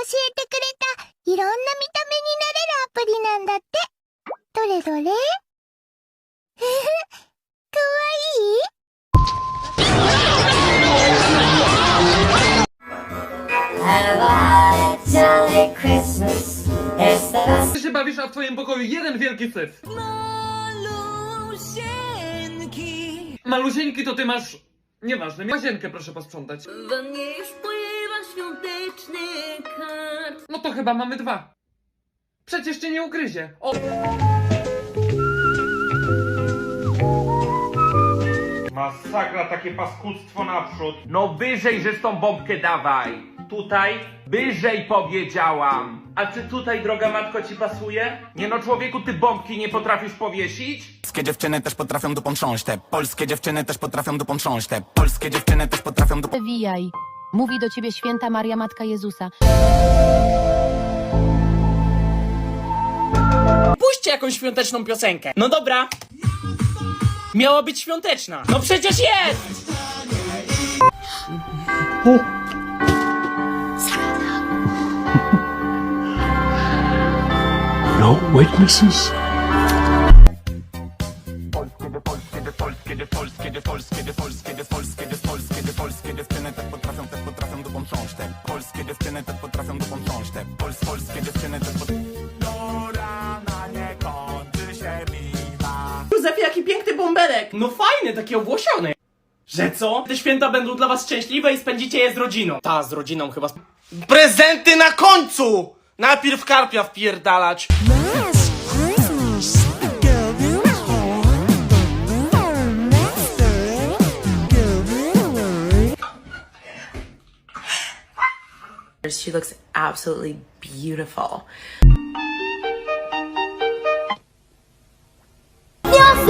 教えてくれたいろんな見た目になれるアプリなんだって。どれどれふふ、かわいい Ty się bawisz, a w twoim pokoju jeden wielki syf. Malusieńki to ty masz... Nieważne, łazienkę proszę posprzątać. We mnie już pływa świąteczny kart. No to chyba mamy dwa. Przecież cię nie ugryzie. O! Masakra, takie paskudztwo naprzód. No wyżej, że z tą bombkę dawaj. Tutaj? Wyżej powiedziałam. A czy tutaj, droga matko, ci pasuje? Nie no, człowieku, ty bombki nie potrafisz powiesić? Polskie dziewczyny też potrafią dupą trząść te. Polskie dziewczyny też potrafią dupą trząść te. Polskie dziewczyny też potrafią dupą... Wijaj. Mówi do ciebie święta Maria Matka Jezusa. Puśćcie jakąś świąteczną piosenkę. No dobra. Miała być świąteczna. No przecież jest! Polskie bąbelek! No fajny, taki owłosiony. Że co? Te święta będą dla was szczęśliwe i spędzicie je z rodziną. Ta, z rodziną chyba. Prezenty na końcu! Najpierw karpia wpierdalać. She looks absolutely beautiful.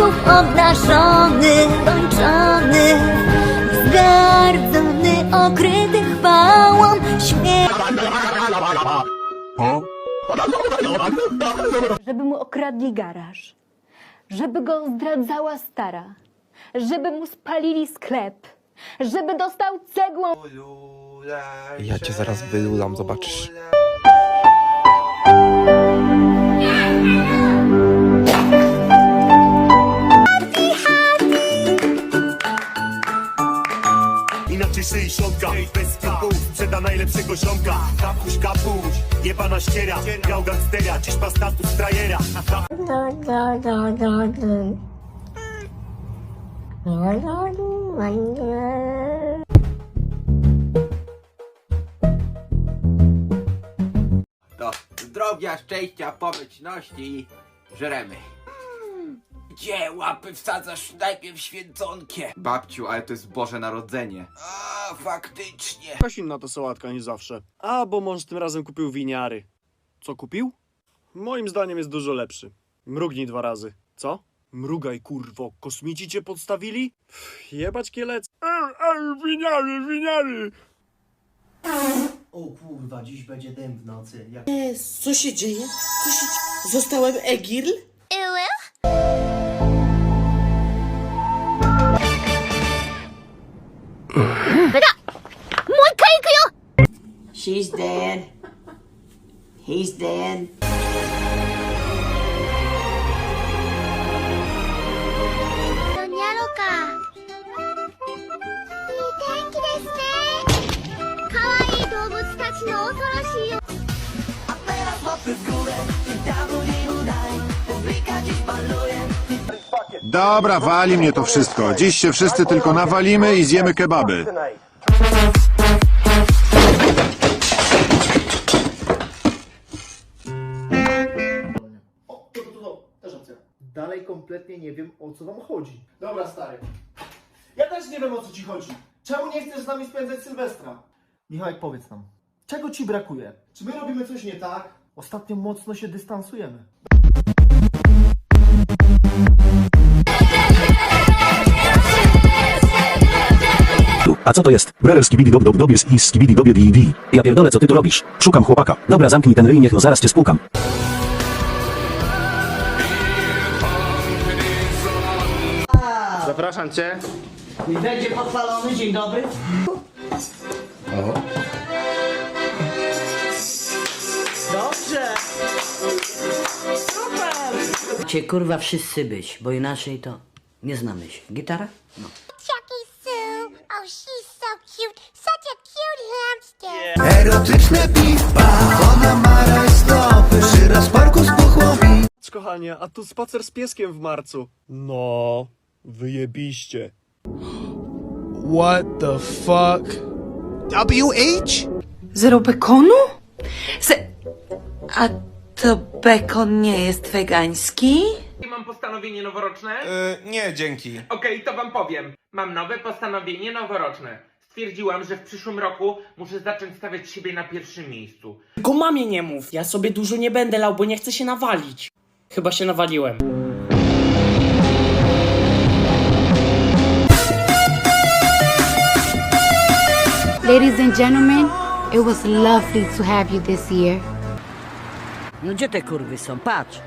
Wniosów obnaszony, kończony, zgardzony, okryty chwałą, śmierć. żeby mu okradli garaż, żeby go zdradzała stara, żeby mu spalili sklep, żeby dostał cegłą. Ja cię zaraz wylulam, zobaczysz. Inaczej 60 Bez sklepów sprzeda najlepszego ziomka. Kapuś, kapuś, jebana ściera. Grał gangstera, dziś ma status frajera. To zdrowia, szczęścia, pomyślności żremy. Gdzie łapy wsadzasz najpierw święconkie? Babciu, ale to jest Boże Narodzenie. A, faktycznie. Jakaś inna to sałatka niż zawsze. A, bo mąż tym razem kupił winiary. Co kupił? Moim zdaniem jest dużo lepszy. Mrugnij dwa razy. Co? Mrugaj, kurwo. Kosmici cię podstawili? Pff, jebać kielec. Ej, ej, winiary, winiary! O kurwa, dziś będzie dym w nocy Jak Co się dzieje? Co się Zostałem Egirl? She's dead. He's dead. Dobra, wali mnie to wszystko. Dziś się wszyscy tylko nawalimy i zjemy kebaby. Dalej kompletnie nie wiem, o co wam chodzi. Dobra, stary. Ja też nie wiem, o co ci chodzi. Czemu nie chcesz z nami spędzać Sylwestra? Michałek, powiedz nam. Czego ci brakuje? Czy my robimy coś nie tak? Ostatnio mocno się dystansujemy. A co to jest? Brerer skibidi dob dob dob jest i skibidi dobie di di. Ja pierdolę, co ty tu robisz? Szukam chłopaka. Dobra, zamknij ten ryj, niech no zaraz cię spłukam. Zapraszam cię. I będzie pochwalony, dzień dobry. O. Dobrze. Super. Cię kurwa wszyscy być, bo inaczej to nie znamy się. Gitara? No. Erotyczne piwa, ona ma rajstopy Żyra z parku z pochłomi Kochanie, a tu spacer z pieskiem w marcu No wyjebiście. What the fuck? WH? Zero bekonu? A to bekon nie jest wegański? Mam postanowienie noworoczne? nie, dzięki. Okej, to wam powiem. Mam nowe postanowienie noworoczne. Stwierdziłam, że w przyszłym roku muszę zacząć stawiać siebie na pierwszym miejscu. Tylko mamie nie mów. Ja sobie dużo nie będę lał, bo nie chcę się nawalić. Chyba się nawaliłem. Ladies and gentlemen, it was lovely to have you this year. No gdzie te kurwy są? Patrz.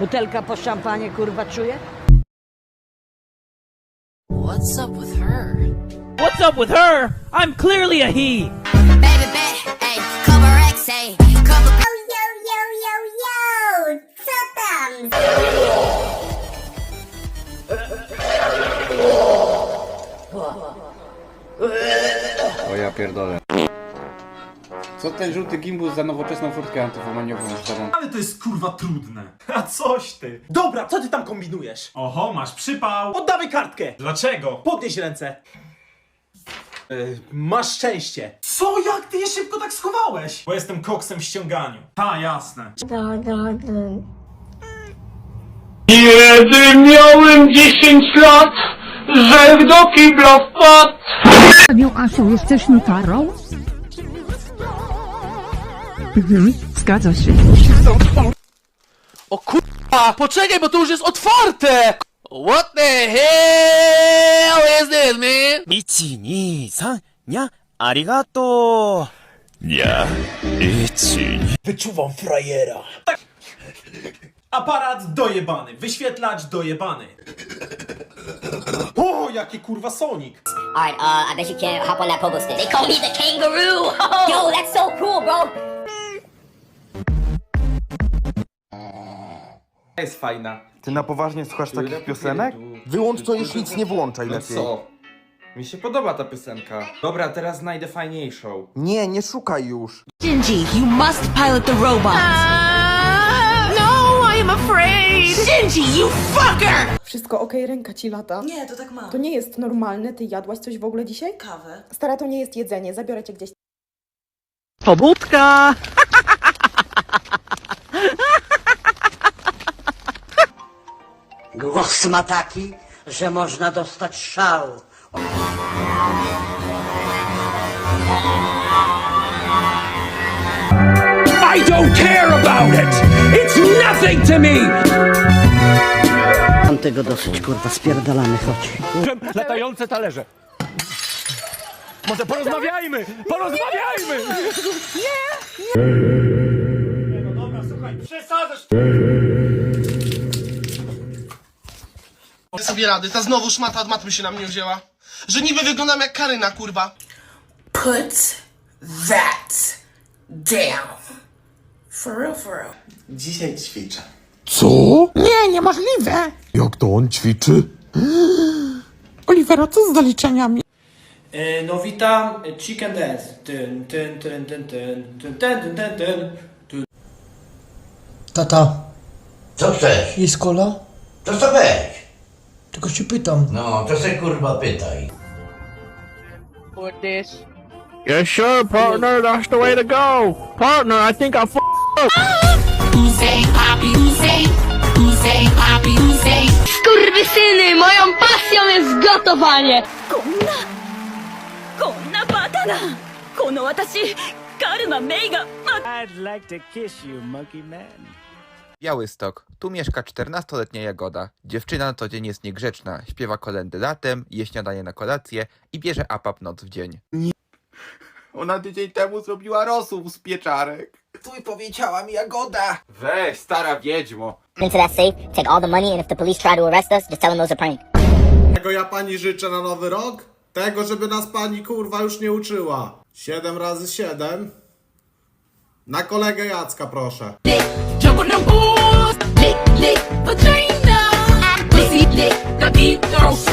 Butelka po szampanie kurwa czuje? What's up with her? What's up with her? I'm clearly a he. Baby, baby, hey, cover X, hey, Co ten żółty gimbus za nowoczesną furtkę antyfomaniową zdaną? Ale to jest kurwa trudne. A coś ty. Dobra, co ty tam kombinujesz? Oho, masz przypał. Oddawaj kartkę. Dlaczego? Podnieś ręce. masz szczęście. Co? Jak ty je szybko tak schowałeś? Bo jestem koksem w ściąganiu. Ta, jasne. Kiedy miałem 10 lat, że do kibla wpadł. Panią Asią, jesteś nutarą? Mhm, zgadza się. O kurwa! Poczekaj, bo to już jest otwarte! What the hell is this, man? 1、2、3、にゃ、ありがとう。にゃ、1、Wyczuwam frajera. Aparat dojebany, wyświetlacz dojebany. O, jaki kurwa Sonic. Alright, uh, I bet you can't hop on that pogo stick. They call me the kangaroo. Yo, that's so cool, bro. Jest fajna. Ty na poważnie słuchasz takich piosenek? Wyłącz to już nic nie włączaj No lepiej. co? Mi się podoba ta piosenka. Dobra, teraz znajdę fajniejszą. Nie, nie szukaj już. Shinji, you must pilot the robot. no, I'm afraid. Shinji, you fucker! Wszystko okej, ręka ci lata. Nie, to tak ma. To nie jest normalne, ty jadłaś coś w ogóle dzisiaj? Kawę. Stara, to nie jest jedzenie, zabiorę cię gdzieś. Pobudka! Głos ma taki, że można dostać szału. I don't care about it! It's nothing to me! Mam tego dosyć, kurwa, spierdalamy, chodź. Latające talerze. Może porozmawiajmy! Porozmawiajmy! No dobra, słuchaj, przesadzasz. Nie sobie rady, ta znowu szmata od matmy się na mnie wzięła. Że niby wyglądam jak Karyna, kurwa. Put that down. For real, for real. Dzisiaj ćwiczę. Co? Nie, niemożliwe! Jak to on ćwiczy? Olivera, co z zaliczeniami? no witam, chicken dance. Tyn, tyn, tyn, tyn, tyn, tyn, tyn, tyn, tyn, tyn. Tata, Co chcesz? jest kola? To co weź? Tylko się pytam. No, to se kurwa pytaj. for this. Sure, partner. That's the way to go. Partner, I think I f- Usej, papi, usej, usej, papi, usej. Skurwysyny, moją pasją jest gotowanie! こんなこんなバカなこの私カルマメイが I'd like to kiss you, monkey man. Białystok. Tu mieszka 14-letnia Jagoda. Dziewczyna na co dzień jest niegrzeczna. Śpiewa kolendy latem, je śniadanie na kolację i bierze apap noc w dzień. Ona tydzień temu zrobiła rosół z pieczarek. Tu powiedziała mi Jagoda. Weź, stara wiedźmo. Into that safe, take all the money, and if the police try to arrest us, just tell them it was a prank. Czego ja pani życzę na nowy rok? Tego, żeby nas pani kurwa już nie uczyła. 7 razy 7. Na kolegę Jacka proszę. Jump balls, lick, lick, but pussy lick the deep throats.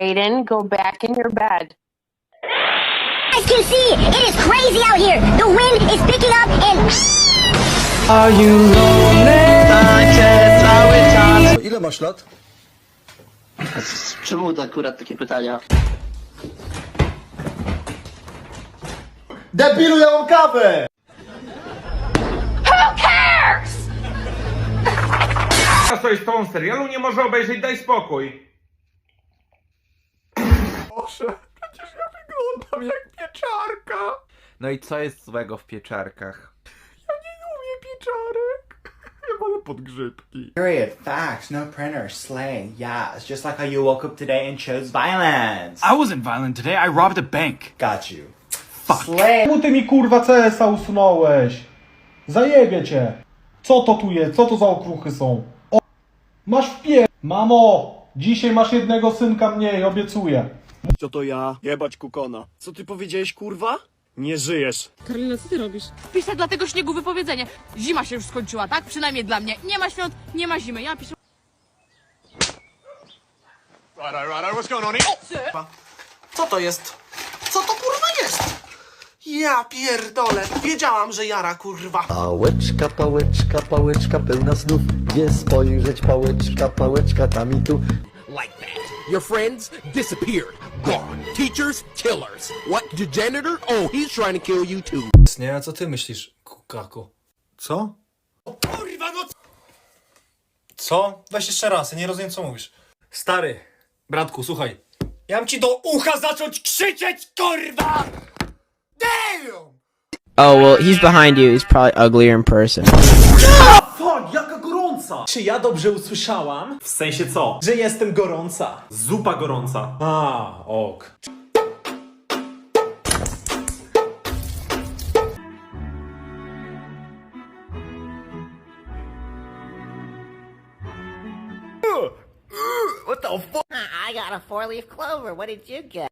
Aiden, go back in your bed. I can see it is crazy out here. The wind is picking up and. Are you lonely? Ile masz lat? Czemu to akurat takie pytania? Debilu, ja mam kawę! A co jest z tobą serialu nie może obejrzeć, daj spokój. No i co jest złego w pieczarkach? Period. Facts. No printer. Slang. Yeah. It's just like how you woke up today and chose violence. I wasn't violent today. I robbed a bank. Got you. Czemu ty mi kurwa CS-a usunąłeś? Zajebie cię. Co to tu jest? Co to za okruchy są? Masz w pie... Mamo, dzisiaj masz jednego synka mniej, obiecuję. Co to ja? Jebać kukona. Co ty powiedziałeś, kurwa? Nie żyjesz. Karolina, co ty robisz? Piszę dla tego śniegu wypowiedzenie. Zima się już skończyła, tak? Przynajmniej dla mnie. Nie ma świąt, nie ma zimy. Ja piszę... Co to jest? Co to kurwa jest? Ja pierdolę, wiedziałam, że jara kurwa. Pałeczka, pałeczka, pałeczka pełna snów. Gdzie spojrzeć, pałeczka, pałeczka tam i tu. Like that. Your friends disappeared. Gone. Teachers, killers. What? The janitor? Oh, he's trying to kill you too. Nie, a co ty myślisz, kukako? Co? Kurwa, no Co? Weź jeszcze raz, ja nie rozumiem co mówisz. Stary, bratku, słuchaj. Ja mam ci do ucha zacząć krzyczeć, kurwa! Damn! Oh, well, he's behind you. He's probably uglier in person. Fuck, jaka gorąca! Czy ja dobrze usłyszałam? W sensie co? Że jestem gorąca. Zupa gorąca. A, ok. I got a four leaf clover. What did you get?